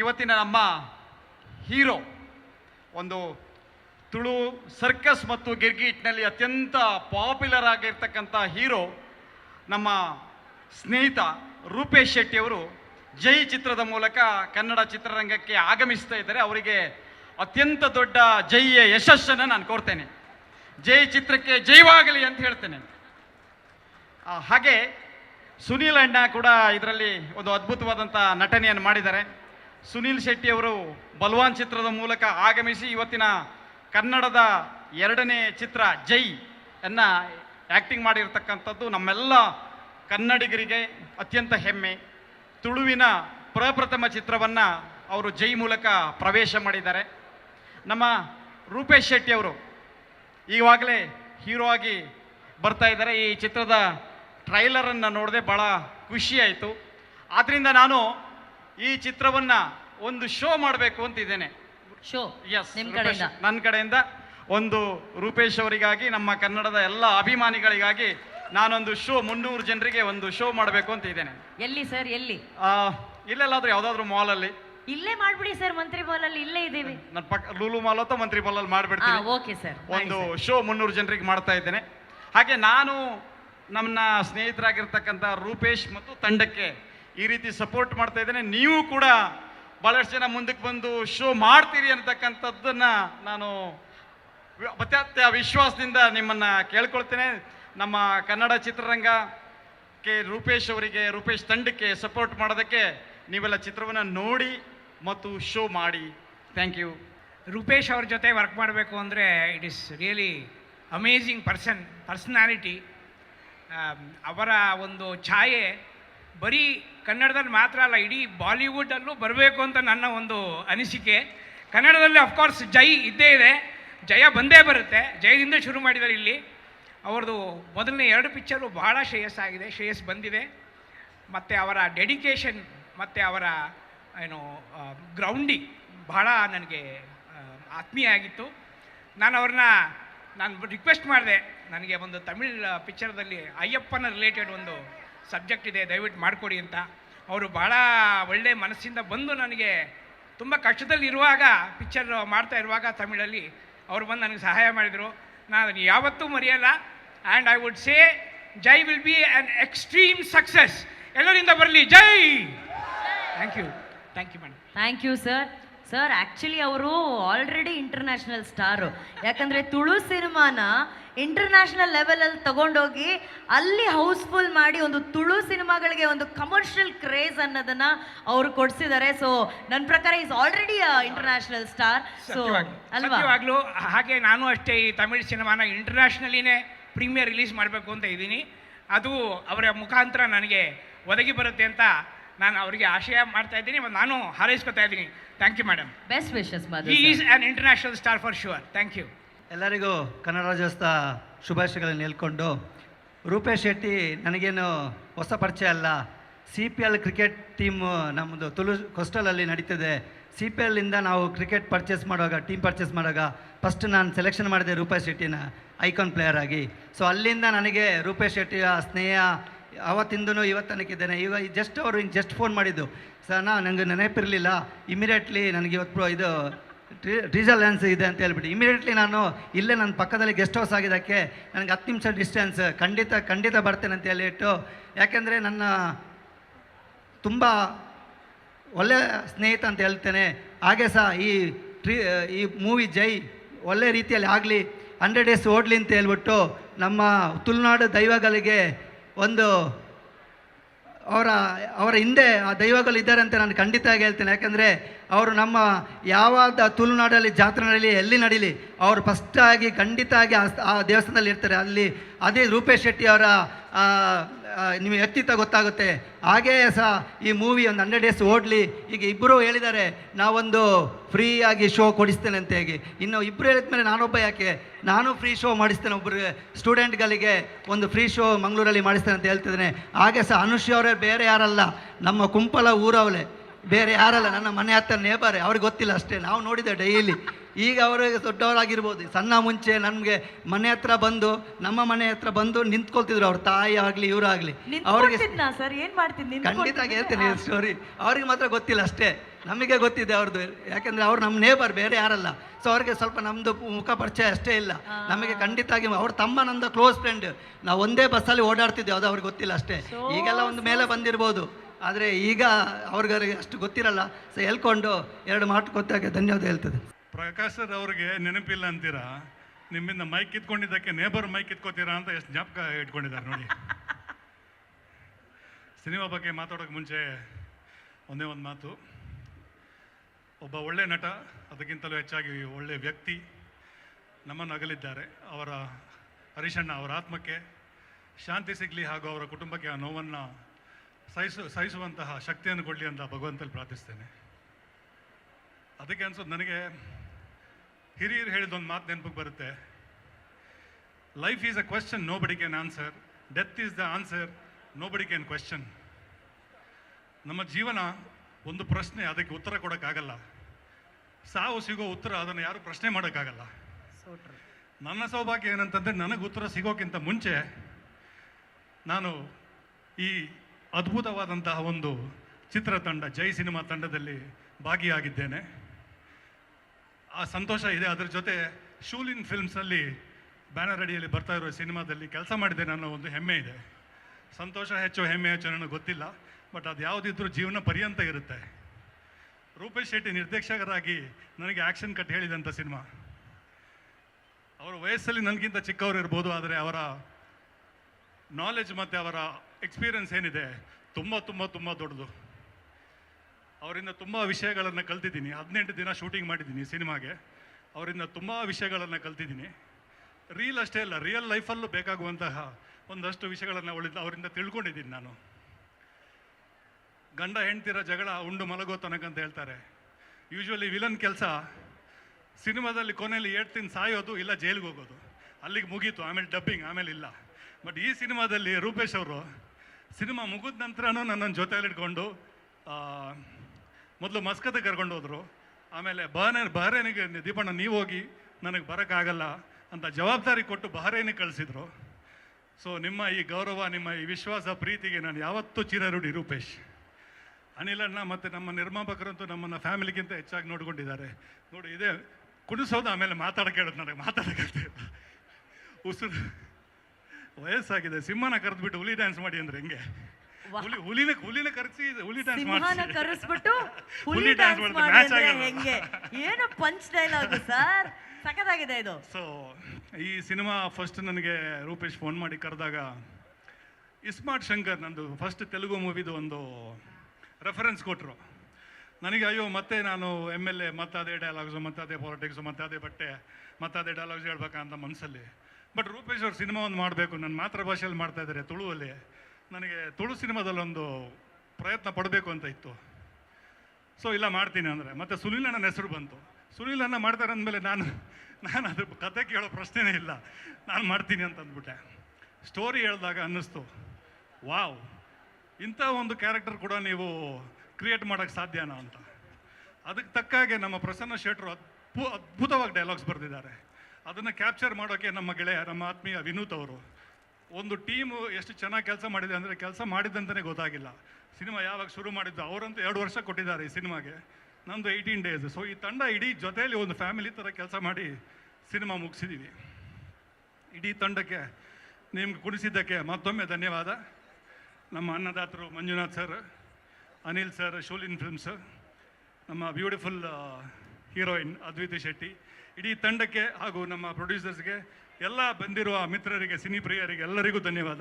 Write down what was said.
ಇವತ್ತಿನ ನಮ್ಮ ಹೀರೋ, ಒಂದು ತುಳು ಸರ್ಕಸ್ ಮತ್ತು ಗಿರ್ಗಿಟ್ನಲ್ಲಿ ಅತ್ಯಂತ ಪಾಪ್ಯುಲರ್ ಆಗಿರ್ತಕ್ಕಂಥ ಹೀರೋ, ನಮ್ಮ ಸ್ನೇಹಿತ ರೂಪೇಶ್ ಶೆಟ್ಟಿ ಅವರು ಜೈ ಚಿತ್ರದ ಮೂಲಕ ಕನ್ನಡ ಚಿತ್ರರಂಗಕ್ಕೆ ಆಗಮಿಸ್ತಾ ಇದ್ದಾರೆ. ಅವರಿಗೆ ಅತ್ಯಂತ ದೊಡ್ಡ ಜೈಯ ಯಶಸ್ಸನ್ನು ನಾನು ಕೋರ್ತೇನೆ. ಜೈ ಚಿತ್ರಕ್ಕೆ ಜೈವಾಗಲಿ ಅಂತ ಹೇಳ್ತೇನೆ. ಹಾಗೆ ಸುನೀಲ್ ಅಣ್ಣ ಕೂಡ ಇದರಲ್ಲಿ ಒಂದು ಅದ್ಭುತವಾದಂಥ ನಟನೆಯನ್ನು ಮಾಡಿದ್ದಾರೆ. ಸುನೀಲ್ ಶೆಟ್ಟಿ ಅವರು ಬಲ್ವಾನ್ ಚಿತ್ರದ ಮೂಲಕ ಆಗಮಿಸಿ ಇವತ್ತಿನ ಕನ್ನಡದ ಎರಡನೇ ಚಿತ್ರ ಜೈ ಅನ್ನ ಆ್ಯಕ್ಟಿಂಗ್ ಮಾಡಿರ್ತಕ್ಕಂಥದ್ದು ನಮ್ಮೆಲ್ಲ ಕನ್ನಡಿಗರಿಗೆ ಅತ್ಯಂತ ಹೆಮ್ಮೆ. ತುಳುವಿನ ಪ್ರಪ್ರಥಮ ಚಿತ್ರವನ್ನು ಅವರು ಜೈ ಮೂಲಕ ಪ್ರವೇಶ ಮಾಡಿದ್ದಾರೆ. ನಮ್ಮ ರೂಪೇಶ್ ಶೆಟ್ಟಿ ಅವರು ಈವಾಗಲೇ ಹೀರೋ ಆಗಿ ಬರ್ತಾ ಇದ್ದಾರೆ. ಈ ಚಿತ್ರದ ಟ್ರೈಲರನ್ನು ನೋಡಿದೆ ಭಾಳ ಖುಷಿಯಾಯಿತು ಆದ್ದರಿಂದ ನಾನು ಈ ಚಿತ್ರವನ್ನ ಒಂದು ಶೋ ಮಾಡಬೇಕು ಅಂತಿದ್ದೇನೆ ಶೋ? ಎಸ್ ನಿಮ್ ಕಡೆಯಿಂದ? ನನ್ನ ಕಡೆಯಿಂದ. ಒಂದು ರೂಪೇಶ್ ಅವರಿಗಾಗಿ ನಮ್ಮ ಕನ್ನಡದ ಎಲ್ಲ ಅಭಿಮಾನಿಗಳಿಗಾಗಿ ನಾನೊಂದು ಶೋ ಮುನ್ನೂರು ಜನರಿಗೆ ಒಂದು ಶೋ ಮಾಡಬೇಕು ಅಂತ ಇದ್ದೇನೆ. ಎಲ್ಲಿ ಸರ್ ಎಲ್ಲಿ? ಆ, ಇಲ್ಲೆಲ್ಲಾದ್ರೂ ಮಾಲ್ ಅಲ್ಲಿ ಇಲ್ಲೇ ಮಾಡ್ಬಿಡಿ ಸರ್ ಮಂತ್ರಿ ಬಾಲ್ ಅಲ್ಲಿ ಇಲ್ಲೇ ಇದ್ದೀವಿ. ನನ್ನ ಪಕ್ಕ ಲೂಲು ಮಾಲ್ ಅಥವಾ ಮಂತ್ರಿ ಮಾಲಲ್ಲಿ ಅಲ್ಲಿ ಮಾಡಿಬಿಡ್ತೀನಿ ಓಕೆ ಸರ್ ಒಂದು ಶೋ ಮುನ್ನೂರು ಜನರಿಗೆ ಮಾಡ್ತಾ ಇದ್ದೇನೆ. ಹಾಗೆ ನಾನು ನನ್ನ ಸ್ನೇಹಿತರಾಗಿರ್ತಕ್ಕಂಥ ರೂಪೇಶ್ ಮತ್ತು ತಂಡಕ್ಕೆ ಈ ರೀತಿ ಸಪೋರ್ಟ್ ಮಾಡ್ತಾ ಇದ್ದೇನೆ. ನೀವು ಕೂಡ ಭಾಳಷ್ಟು ಜನ ಮುಂದಕ್ಕೆ ಬಂದು ಶೋ ಮಾಡ್ತೀರಿ ಅಂತಕ್ಕಂಥದ್ದನ್ನ ನಾನು ಅತ್ಯಂತ ವಿಶ್ವಾಸದಿಂದ ನಿಮ್ಮನ್ನ ಕೇಳ್ಕೊಳ್ತೇನೆ. ನಮ್ಮ ಕನ್ನಡ ಚಿತ್ರರಂಗ ಕೆ ರೂಪೇಶ್ ಅವರಿಗೆ, ರೂಪೇಶ್ ತಂಡಕ್ಕೆ ಸಪೋರ್ಟ್ ಮಾಡೋದಕ್ಕೆ ನೀವೆಲ್ಲ ಚಿತ್ರವನ್ನು ನೋಡಿ ಮತ್ತು ಶೋ ಮಾಡಿ. ಥ್ಯಾಂಕ್ ಯು ರೂಪೇಶ್ ಅವ್ರ ಜೊತೆ ವರ್ಕ್ ಮಾಡಬೇಕು ಅಂದರೆ it is really amazing person personality ಅವರ ಒಂದು ಛಾಯೆ ಬರೀ ಕನ್ನಡದಲ್ಲಿ ಮಾತ್ರ ಅಲ್ಲ, ಇಡೀ ಬಾಲಿವುಡಲ್ಲೂ ಬರಬೇಕು ಅಂತ ನನ್ನ ಒಂದು ಅನಿಸಿಕೆ. ಕನ್ನಡದಲ್ಲಿ ಅಫ್ಕೋರ್ಸ್ ಜೈ ಇದ್ದೇ ಇದೆ. ಜಯ ಬಂದೇ ಬರುತ್ತೆ. ಜಯದಿಂದ ಶುರು ಮಾಡಿದ್ದಾರೆ ಇಲ್ಲಿ. ಅವ್ರದ್ದು ಮೊದಲನೇ ಎರಡು ಪಿಕ್ಚರು ಬಹಳ ಶ್ರೇಯಸ್ಸಾಗಿದೆ. ಶ್ರೇಯಸ್ ಬಂದಿದೆ. ಮತ್ತು ಅವರ ಡೆಡಿಕೇಶನ್ ಮತ್ತು ಅವರ, ಏನು ಗ್ರೌಂಡಿಂಗ್ ಬಹಳ ನನಗೆ ಆತ್ಮೀಯ ಆಗಿತ್ತು. ನಾನು ಅವ್ರನ್ನ, ನಾನು ರಿಕ್ವೆಸ್ಟ್ ಮಾಡಿದೆ. ನನಗೆ ಒಂದು ತಮಿಳ್ ಪಿಕ್ಚರ್ದಲ್ಲಿ ಅಯ್ಯಪ್ಪನ ರಿಲೇಟೆಡ್ ಒಂದು ಸಬ್ಜೆಕ್ಟ್ ಇದೆ, ದಯವಿಟ್ಟು ಮಾಡಿಕೊಡಿ ಅಂತ. ಅವರು ಭಾಳ ಒಳ್ಳೆ ಮನಸ್ಸಿಂದ ಬಂದು ನನಗೆ ತುಂಬ ಕಷ್ಟದಲ್ಲಿ ಇರುವಾಗ ಪಿಕ್ಚರ್ ಮಾಡ್ತಾ ಇರುವಾಗ ತಮಿಳಲ್ಲಿ ಅವರು ಬಂದು ನನಗೆ ಸಹಾಯ ಮಾಡಿದರು. ನಾನು ಯಾವತ್ತೂ ಮರೆಯಲ್ಲ. And I would say Jai will be an extreme success ಎಲ್ಲರಿಂದ ಬರಲಿ ಜೈ thank you thank you madam thank you sir sir actually ಅವರು ಆಲ್ರೆಡಿ ಇಂಟರ್ನ್ಯಾಷನಲ್ ಸ್ಟಾರು ಯಾಕಂದರೆ ತುಳು ಸಿನಿಮಾನ ಇಂಟರ್ನ್ಯಾಷನಲ್ ಲೆವೆಲಲ್ಲಿ ತಗೊಂಡೋಗಿ ಅಲ್ಲಿ ಹೌಸ್ಫುಲ್ ಮಾಡಿ ಒಂದು ತುಳು ಸಿನಿಮಾಗಳಿಗೆ ಒಂದು ಕಮರ್ಷಿಯಲ್ ಕ್ರೇಜ್ ಅನ್ನೋದನ್ನ ಅವರು ಕೊಡಿಸಿದ್ದಾರೆ. ಸೊ ನನ್ನ ಪ್ರಕಾರ is already international star so ಅಲ್ವಾ? ಹಾಗೆ ನಾನು ಅಷ್ಟೇ ಈ ತಮಿಳ್ ಸಿನಿಮಾನ ಇಂಟರ್ನ್ಯಾಷನಲಿನೇ ಪ್ರೀಮಿಯರ್ ರಿಲೀಸ್ ಮಾಡಬೇಕು ಅಂತ ಇದ್ದೀನಿ. ಅದು ಅವರ ಮುಖಾಂತರ ನನಗೆ ಒದಗಿ ಬರುತ್ತೆ ಅಂತ ನಾನು ಅವರಿಗೆ ಆಶಯ ಮಾಡ್ತಾ ಇದ್ದೀನಿ ಮತ್ತು ನಾನು ಹಾರೈಸ್ಕೊತಾ ಇದ್ದೀನಿ. Thank you madam best wishes ಈ is an international star for sure thank you ಎಲ್ಲರಿಗೂ ಕನ್ನಡ ರಾಜ್ಯೋತ್ಸವ ಶುಭಾಶಯಗಳನ್ನು ಹೇಳ್ಕೊಂಡು ರೂಪೇಶ್ ಶೆಟ್ಟಿ ನನಗೇನು ಹೊಸ ಪರಿಚಯ ಅಲ್ಲ. C P L cricket team ನಮ್ಮದು ತುಳು ಕೊಸ್ಟಲಲ್ಲಿ ನಡೀತಿದೆ. ಸಿ ಪಿ ಎಲ್ಲಿಂದ ನಾವು ಕ್ರಿಕೆಟ್ ಪರ್ಚೇಸ್ ಮಾಡುವಾಗ ಟೀಮ್ ಪರ್ಚೇಸ್ ಮಾಡುವಾಗ ಫಸ್ಟ್ ನಾನು ಸೆಲೆಕ್ಷನ್ ಮಾಡಿದೆ ರೂಪೇಶ್ ಶೆಟ್ಟಿನ ಐಕಾನ್ ಪ್ಲೇಯರ್ ಆಗಿ. ಸೊ ಅಲ್ಲಿಂದ ನನಗೆ ರೂಪೇಶ್ ಶೆಟ್ಟಿಯ ಸ್ನೇಹ ಅವತ್ತಿಂದನೂ ಇವತ್ತನಕ್ಕಿದ್ದೇನೆ. ಈಗ ಜಸ್ಟ್ ಅವರು ಜಸ್ಟ್ ಫೋನ್ ಮಾಡಿದ್ದು. ಸರ್, ನಾ ನನಗೆ ನೆನಪಿರಲಿಲ್ಲ. ಇಮಿಡಿಯೇಟ್ಲಿ ನನಗೆ ಇವತ್ತು ಇದು ಡೀಸೆಲ್ ಲ್ಯಾನ್ಸ್ ಇದೆ ಅಂತ ಹೇಳ್ಬಿಟ್ಟು. ಇಮಿಡಿಯೇಟ್ಲಿ ನಾನು ಇಲ್ಲೇ ನನ್ನ ಪಕ್ಕದಲ್ಲಿ ಗೆಸ್ಟ್ ಹೌಸ್ ಆಗಿದ್ದಕ್ಕೆ ನನಗೆ ಹತ್ತು ನಿಮಿಷ ಡಿಸ್ಟೆನ್ಸ್ ಖಂಡಿತ ಖಂಡಿತ ಬರ್ತೇನೆ ಅಂತ ಹೇಳಿಟ್ಟು. ಯಾಕೆಂದರೆ ನನ್ನ ತುಂಬ ಒಳ್ಳೆಯ ಸ್ನೇಹಿತ ಅಂತ ಹೇಳ್ತೇನೆ. ಹಾಗೆ ಸಹ ಈ ಟ್ರೀ, ಈ ಮೂವಿ ಜೈ ಒಳ್ಳೆ ರೀತಿಯಲ್ಲಿ ಆಗಲಿ, ಹಂಡ್ರೆಡ್ ಡೇಸ್ ಓಡಲಿ ಅಂತ ಹೇಳ್ಬಿಟ್ಟು ನಮ್ಮ ತುಳುನಾಡು ದೈವಗಳಿಗೆ ಒಂದು ಅವರ ಅವರ ಹಿಂದೆ ಆ ದೈವಗಳು ಇದ್ದಾರೆ ಅಂತ ನಾನು ಖಂಡಿತವಾಗಿ ಹೇಳ್ತೇನೆ. ಯಾಕಂದರೆ ಅವರು ನಮ್ಮ ಯಾವ ತುಳುನಾಡಲ್ಲಿ, ಜಾತ್ರೆ ನಡೀಲಿ, ಎಲ್ಲಿ ನಡೀಲಿ, ಅವರು ಫಸ್ಟಾಗಿ ಖಂಡಿತ ಆಗಿ ಆ ದೇವಸ್ಥಾನದಲ್ಲಿ ಇರ್ತಾರೆ ಅಲ್ಲಿ ಅದೇ ರೂಪೇಶ್ ಶೆಟ್ಟಿ ಅವರ ನಿಮಗೆ ವ್ಯಕ್ತಿತ್ವ ಗೊತ್ತಾಗುತ್ತೆ. ಹಾಗೇ ಸಹ ಈ ಮೂವಿ ಒಂದು ಹಂಡ್ರೆಡ್ ಡೇಸ್ ಓಡಲಿ. ಈಗ ಇಬ್ಬರು ಹೇಳಿದ್ದಾರೆ, ನಾವೊಂದು ಫ್ರೀ ಆಗಿ ಶೋ ಕೊಡಿಸ್ತೇನೆ ಅಂತ ಹೇಗೆ ಇನ್ನು ಇಬ್ಬರು ಹೇಳಿದ್ಮೇಲೆ ನಾನೊಬ್ಬ ಯಾಕೆ? ನಾನು ಫ್ರೀ ಶೋ ಮಾಡಿಸ್ತೇನೆ ಒಬ್ಬರಿಗೆ ಸ್ಟೂಡೆಂಟ್ಗಳಿಗೆ ಒಂದು ಫ್ರೀ ಶೋ ಮಂಗಳೂರಲ್ಲಿ ಮಾಡಿಸ್ತೇನೆ ಅಂತ ಹೇಳ್ತಿದ್ದೇನೆ. ಹಾಗೆ ಸಹ ಅನುಶ್ರೀ ಅವರೇ ಬೇರೆ ಯಾರಲ್ಲ, ನಮ್ಮ ಕುಂಪಲ ಊರವಳೆ. ಬೇರೆ ಯಾರಲ್ಲ ನನ್ನ ಮನೆ ಹತ್ರ ನೇಬಾರೆ ಅವ್ರಿಗೆ ಗೊತ್ತಿಲ್ಲ ಅಷ್ಟೇ. ನಾವು ನೋಡಿದೆ ಡೈಲಿ ಈಗ ಅವರು ದೊಡ್ಡವರಾಗಿರ್ಬೋದು. ಸಣ್ಣ ಮುಂಚೆ ನಮಗೆ ಮನೆ ಹತ್ರ ಬಂದು ನಮ್ಮ ಮನೆ ಹತ್ರ ಬಂದು ನಿಂತ್ಕೊಳ್ತಿದ್ರು ಅವ್ರ. ತಾಯಿ ಆಗಲಿ ಇವರಾಗಲಿ ಅವ್ರಿಗೆ ಸರ್? ಏನ್ ಮಾಡ್ತೀನಿ ಖಂಡಿತ ಹೇಳ್ತೀನಿ ಸ್ಟೋರಿ ಅವ್ರಿಗೆ ಮಾತ್ರ ಗೊತ್ತಿಲ್ಲ ಅಷ್ಟೇ. ನಮಗೆ ಗೊತ್ತಿದೆ ಅವ್ರದ್ದು ಯಾಕಂದ್ರೆ ಅವ್ರು ನಮ್ಮ ನೇಬರ್ ಬೇರೆ ಯಾರಲ್ಲ. ಸೊ ಅವ್ರಿಗೆ ಸ್ವಲ್ಪ ನಮ್ಮದು ಮುಖ ಪರಿಚಯ ಅಷ್ಟೇ ಇಲ್ಲ. ನಮಗೆ ಖಂಡಿತವಾಗಿ ಅವ್ರ ತಮ್ಮ ನಂದು ಕ್ಲೋಸ್ ಫ್ರೆಂಡ್ ನಾವು ಒಂದೇ ಬಸ್ಸಲ್ಲಿ ಓಡಾಡ್ತಿದ್ದೆ ಅದು ಅವ್ರಿಗೆ ಗೊತ್ತಿಲ್ಲ ಅಷ್ಟೇ. ಈಗೆಲ್ಲ ಒಂದು ಮೇಲೆ ಬಂದಿರ್ಬೋದು. ಆದರೆ ಈಗ ಅವ್ರಿಗೆ ಅಷ್ಟು ಗೊತ್ತಿರಲ್ಲ. ಸೊ ಹೇಳ್ಕೊಂಡು ಎರಡು ಮಾತು ಗೊತ್ತಾಗ ಧನ್ಯವಾದ ಹೇಳ್ತದೆ ಪ್ರಕಾಶ್ ಸರ್ ಅವ್ರಿಗೆ ನೆನಪಿಲ್ಲ ಅಂತೀರಾ? ನಿಮ್ಮಿಂದ ಮೈಕ್ ಕಿತ್ಕೊಂಡಿದ್ದಕ್ಕೆ ನೇಬರ್ ಮೈಕ್ ಕಿತ್ಕೋತೀರಾ ಅಂತ ಎಷ್ಟು ಜ್ಞಾಪಕ ಇಟ್ಕೊಂಡಿದ್ದಾರೆ ನೋಡಿ. ಸಿನಿಮಾ ಬಗ್ಗೆ ಮಾತಾಡೋಕೆ ಮುಂಚೆ ಒಂದೇ ಒಂದು ಮಾತು. ಒಬ್ಬ ಒಳ್ಳೆ ನಟ, ಅದಕ್ಕಿಂತಲೂ ಹೆಚ್ಚಾಗಿ ಒಳ್ಳೆ ವ್ಯಕ್ತಿ ನಮ್ಮನ್ನು ಅಗಲಿದ್ದಾರೆ. ಅವರ ಹರೀಶಣ್ಣ ಅವರ ಆತ್ಮಕ್ಕೆ ಶಾಂತಿ ಸಿಗಲಿ ಹಾಗೂ ಅವರ ಕುಟುಂಬಕ್ಕೆ ಆ ನೋವನ್ನು ಸಹಿಸು ಸಹಿಸುವಂತಹ ಶಕ್ತಿಯನ್ನು ಕೊಡಲಿ ಅಂತ ಭಗವಂತಲ್ಲಿ ಪ್ರಾರ್ಥಿಸ್ತೇನೆ. ಅದಕ್ಕೆ ಅನ್ಸೋದು ನನಗೆ ಹಿರಿಯರು ಹೇಳಿದೊಂದು ಮಾತು ನೆನಪಿಗೆ ಬರುತ್ತೆ. Life is a question nobody can answer death is the answer nobody can question ನಮ್ಮ ಜೀವನ ಒಂದು ಪ್ರಶ್ನೆ ಅದಕ್ಕೆ ಉತ್ತರ ಕೊಡೋಕ್ಕಾಗಲ್ಲ. ಸಾವು ಸಿಗೋ ಉತ್ತರ ಅದನ್ನು ಯಾರು ಪ್ರಶ್ನೆ ಮಾಡೋಕ್ಕಾಗಲ್ಲ. ನನ್ನ ಸೌಭಾಗ್ಯ ಏನಂತಂದರೆ ನನಗೆ ಉತ್ತರ ಸಿಗೋಕ್ಕಿಂತ ಮುಂಚೆ ನಾನು ಈ ಅದ್ಭುತವಾದಂತಹ ಒಂದು ಚಿತ್ರತಂಡ, ಜೈ ಸಿನಿಮಾ ತಂಡದಲ್ಲಿ ಭಾಗಿಯಾಗಿದ್ದೇನೆ. ಆ ಸಂತೋಷ ಇದೆ. ಅದರ ಜೊತೆ ಶೂಲಿನ್ ಫಿಲ್ಮ್ಸಲ್ಲಿ ಬ್ಯಾನರ್ ಅಡಿಯಲ್ಲಿ ಬರ್ತಾ ಇರೋ ಸಿನಿಮಾದಲ್ಲಿ ಕೆಲಸ ಮಾಡಿದ್ದೇನೆ ಅನ್ನೋ ಒಂದು ಹೆಮ್ಮೆ ಇದೆ. ಸಂತೋಷ ಹೆಚ್ಚು ಹೆಮ್ಮೆ ಹೆಚ್ಚು ನನಗೆ ಗೊತ್ತಿಲ್ಲ. ಬಟ್ ಅದು ಯಾವುದಿದ್ರೂ ಜೀವನ ಪರ್ಯಂತ ಇರುತ್ತೆ. ರೂಪೇಶ್ ಶೆಟ್ಟಿ ನಿರ್ದೇಶಕರಾಗಿ ನನಗೆ ಆ್ಯಕ್ಷನ್ ಕಟ್ ಹೇಳಿದಂಥ ಸಿನಿಮಾ. ಅವರ ವಯಸ್ಸಲ್ಲಿ ನನಗಿಂತ ಚಿಕ್ಕವರು ಇರ್ಬೋದು ಆದರೆ ಅವರ ನಾಲೆಜ್ ಮತ್ತು ಅವರ ಎಕ್ಸ್ಪೀರಿಯನ್ಸ್ ಏನಿದೆ? ತುಂಬ ತುಂಬ ತುಂಬ ದೊಡ್ಡದು. ಅವರಿಂದ ತುಂಬ ವಿಷಯಗಳನ್ನು ಕಲ್ತಿದ್ದೀನಿ. ಹದಿನೆಂಟು ದಿನ ಶೂಟಿಂಗ್ ಮಾಡಿದ್ದೀನಿ ಸಿನಿಮಾಗೆ. ಅವರಿಂದ ತುಂಬ ವಿಷಯಗಳನ್ನು ಕಲ್ತಿದ್ದೀನಿ. ರೀಲ್ ಅಷ್ಟೇ ಅಲ್ಲ ರಿಯಲ್ ಲೈಫಲ್ಲೂ ಬೇಕಾಗುವಂತಹ ಒಂದಷ್ಟು ವಿಷಯಗಳನ್ನು ಅವಳಿಂದ ಅವರಿಂದ ತಿಳ್ಕೊಂಡಿದ್ದೀನಿ ನಾನು. ಗಂಡ, ಹೆಂಡ್ತಿರ ಜಗಳ ಉಂಡು ಮಲಗೋ ತನಕ ಅಂತ ಹೇಳ್ತಾರೆ. ಯೂಶ್ವಲಿ ವಿಲನ್ ಕೆಲಸ ಸಿನಿಮಾದಲ್ಲಿ ಕೊನೆಯಲ್ಲಿ ಏಟ್ ತಿನ್ ಸಾಯೋದು ಇಲ್ಲ ಜೈಲಿಗೆ ಹೋಗೋದು. ಅಲ್ಲಿಗೆ ಮುಗೀತು, ಆಮೇಲೆ ಡಬ್ಬಿಂಗ್ ಆಮೇಲೆ ಇಲ್ಲ. ಬಟ್ ಈ ಸಿನಿಮಾದಲ್ಲಿ ರೂಪೇಶ್ ಅವರು ಸಿನಿಮಾ ಮುಗಿದ ನಂತರನೂ ನನ್ನನ್ನು ಜೊತೆಯಲ್ಲಿ ಇಟ್ಕೊಂಡು ಮೊದಲು ಮಸ್ಕತ್ ಕರ್ಕೊಂಡು ಹೋದರು. ಆಮೇಲೆ ಬಹರೇನ್ ಬಹರೇನಿಗೆ ದೀಪಣ್ಣ, ನೀವು ಹೋಗಿ, ನನಗೆ ಬರೋಕ್ಕಾಗಲ್ಲ ಅಂತ ಜವಾಬ್ದಾರಿ ಕೊಟ್ಟು ಬಹರೇನಿಗೆ ಕಳಿಸಿದ್ರು. ಸೊ ನಿಮ್ಮ ಈ ಗೌರವ, ನಿಮ್ಮ ಈ ವಿಶ್ವಾಸ, ಪ್ರೀತಿಗೆ ನಾನು ಯಾವತ್ತೂ ಚಿರರುಡಿ ರೂಪೇಶ್. ಅನಿಲಣ್ಣ ಮತ್ತು ನಮ್ಮ ನಿರ್ಮಾಪಕರಂತೂ ನಮ್ಮನ್ನು ಫ್ಯಾಮಿಲಿಗಿಂತ ಹೆಚ್ಚಾಗಿ ನೋಡ್ಕೊಂಡಿದ್ದಾರೆ. ನೋಡಿ, ಇದೇ ಕುಣಿಸೋದು ಆಮೇಲೆ ಮಾತಾಡಕ್ಕೆ ಹೇಳೋದು ನನಗೆ ಮಾತಾಡಕ್ಕೆ ಉಸಿರು ವಯಸ್ಸಾಗಿದೆ. ಸಿಂಹನ ಕರೆದ್ಬಿಟ್ಟು ಹುಲಿ ಡ್ಯಾನ್ಸ್ ಮಾಡಿ ಅಂದ್ರೆ ಹೆಂಗೆ? ಹುಲಿ ಹುಲಿನ ಹುಲಿನ ಕರೆಸಿ ಹುಲಿ ಡ್ಯಾನ್ಸ್ ಸಿಂಹನ ಮಾಡಿ ಕರೆಸ್ಬಿಟ್ಟು ಹುಲಿ ಹುಲಿ dance ಡ್ಯಾನ್ಸ್ ಮಾಡ್ತಾರೆ, ಮಾಡಿ match ಅಂದ್ರೆ ಆಗಲ್ಲ. ಹೆಂಗೆ? ಏನು ಪಂಚ್ ಡೈಲಾಗ್ ಸರ್ ಸಖತ್ತಾಗಿದೆ ಇದು. ಸೊ ಈ ಸಿನಿಮಾ ಫಸ್ಟ್ ನನಗೆ ರೂಪೇಶ್ ಫೋನ್ ಮಾಡಿ ಕರೆದಾಗ ಇಸ್ಮಾರ್ಟ್ ಶಂಕರ್ ನಂದು ಫಸ್ಟ್ ತೆಲುಗು ಮೂವಿದು ಒಂದು ರೆಫರೆನ್ಸ್ ಕೊಟ್ಟರು ನನಗೆ ಅಯ್ಯೋ ಮತ್ತೆ ನಾನು ಎಂ ಎಲ್ ಎ ಮತ್ತದೇ ಡೈಲಾಗ್ಸು ಮತ್ತದೇ ಪಾಲಿಟಿಕ್ಸು ಮತ್ತದೇ ಬಟ್ಟೆ ಮತ್ತದೇ ಡೈಲಾಗ್ಸ್ ಹೇಳ್ಬೇಕಂತ ಮನಸ್ಸಲ್ಲಿ ಬಟ್ ರೂಪೇಶ್ ಅವ್ರ ಸಿನಿಮಾ ಒಂದು ಮಾಡಬೇಕು. ನನ್ನ ಮಾತೃಭಾಷೆಯಲ್ಲಿ ಮಾಡ್ತಾ ಇದ್ದಾರೆ ತುಳುವಲ್ಲಿ ನನಗೆ ತುಳು ಸಿನಿಮಾದಲ್ಲೊಂದು ಪ್ರಯತ್ನ ಪಡಬೇಕು ಅಂತ ಇತ್ತು. ಸೊ ಇಲ್ಲ ಮಾಡ್ತೀನಿ ಅಂದರೆ. ಮತ್ತು ಸುನೀಲ್ ಅಣ್ಣನ ಹೆಸರು ಬಂತು. ಸುನೀಲ್ ಅಣ್ಣ ಮಾಡ್ತಾರೆ ಅಂದಮೇಲೆ ನಾನು ನಾನು ಅದ್ರ ಕತೆ ಕೇಳೋ ಪ್ರಶ್ನೆನೇ ಇಲ್ಲ. ನಾನು ಮಾಡ್ತೀನಿ ಅಂತ ಅಂದ್ಬಿಟ್ಟೆ. ಸ್ಟೋರಿ ಹೇಳಿದಾಗ ಅನ್ನಿಸ್ತು. ವಾವ್, ಇಂಥ ಒಂದು ಕ್ಯಾರೆಕ್ಟರ್ ಕೂಡ ನೀವು ಕ್ರಿಯೇಟ್ ಮಾಡೋಕ್ಕೆ ಸಾಧ್ಯನಾ? ಅಂತ. ಅದಕ್ಕೆ ತಕ್ಕ ಹಾಗೆ ನಮ್ಮ ಪ್ರಸನ್ನ ಶೆಟ್ರು ಅದ್ಭು, ಅದ್ಭುತವಾಗಿ ಡೈಲಾಗ್ಸ್ ಬರೆದಿದ್ದಾರೆ. ಅದನ್ನು ಕ್ಯಾಪ್ಚರ್ ಮಾಡೋಕ್ಕೆ ನಮ್ಮ ಗೆಳೆಯ, ನಮ್ಮ ಆತ್ಮೀಯ ವಿನೂತ್ ಅವರು. ಒಂದು ಟೀಮು ಎಷ್ಟು ಚೆನ್ನಾಗಿ ಕೆಲಸ ಮಾಡಿದೆ ಅಂದರೆ ಕೆಲಸ ಮಾಡಿದ್ದಂತಲೇ ಗೊತ್ತಾಗಿಲ್ಲ. ಸಿನಿಮಾ ಯಾವಾಗ ಶುರು ಮಾಡಿದ್ದು? ಅವರಂತೂ ಎರಡು ವರ್ಷ ಕೊಟ್ಟಿದ್ದಾರೆ ಈ ಸಿನಿಮಾಗೆ. ನಮ್ಮದು ಏಯ್ಟೀನ್ ಡೇಸ್ ಸೊ ಈ ತಂಡ ಇಡೀ ಜೊತೆಯಲ್ಲಿ ಒಂದು ಫ್ಯಾಮಿಲಿ ಥರ ಕೆಲಸ ಮಾಡಿ ಸಿನಿಮಾ ಮುಗಿಸಿದ್ದೀವಿ ಇಡೀ ತಂಡಕ್ಕೆ ನಿಮ್ಗೆ ಕುಣಿಸಿದ್ದಕ್ಕೆ ಮತ್ತೊಮ್ಮೆ ಧನ್ಯವಾದ. ನಮ್ಮ ಅನ್ನದಾತರು Manjunath sir, Anil sir, Shoolin films, ನಮ್ಮ ಬ್ಯೂಟಿಫುಲ್ ಹೀರೋಯಿನ್ ಅದ್ವಿತಿ ಶೆಟ್ಟಿ. ಇಡೀ ತಂಡಕ್ಕೆ ಹಾಗೂ ನಮ್ಮ ಪ್ರೊಡ್ಯೂಸರ್ಸ್ಗೆ ಎಲ್ಲ ಬಂದಿರುವ ಮಿತ್ರರಿಗೆ ಸಿನಿ ಪ್ರಿಯರಿಗೆ ಎಲ್ಲರಿಗೂ ಧನ್ಯವಾದ.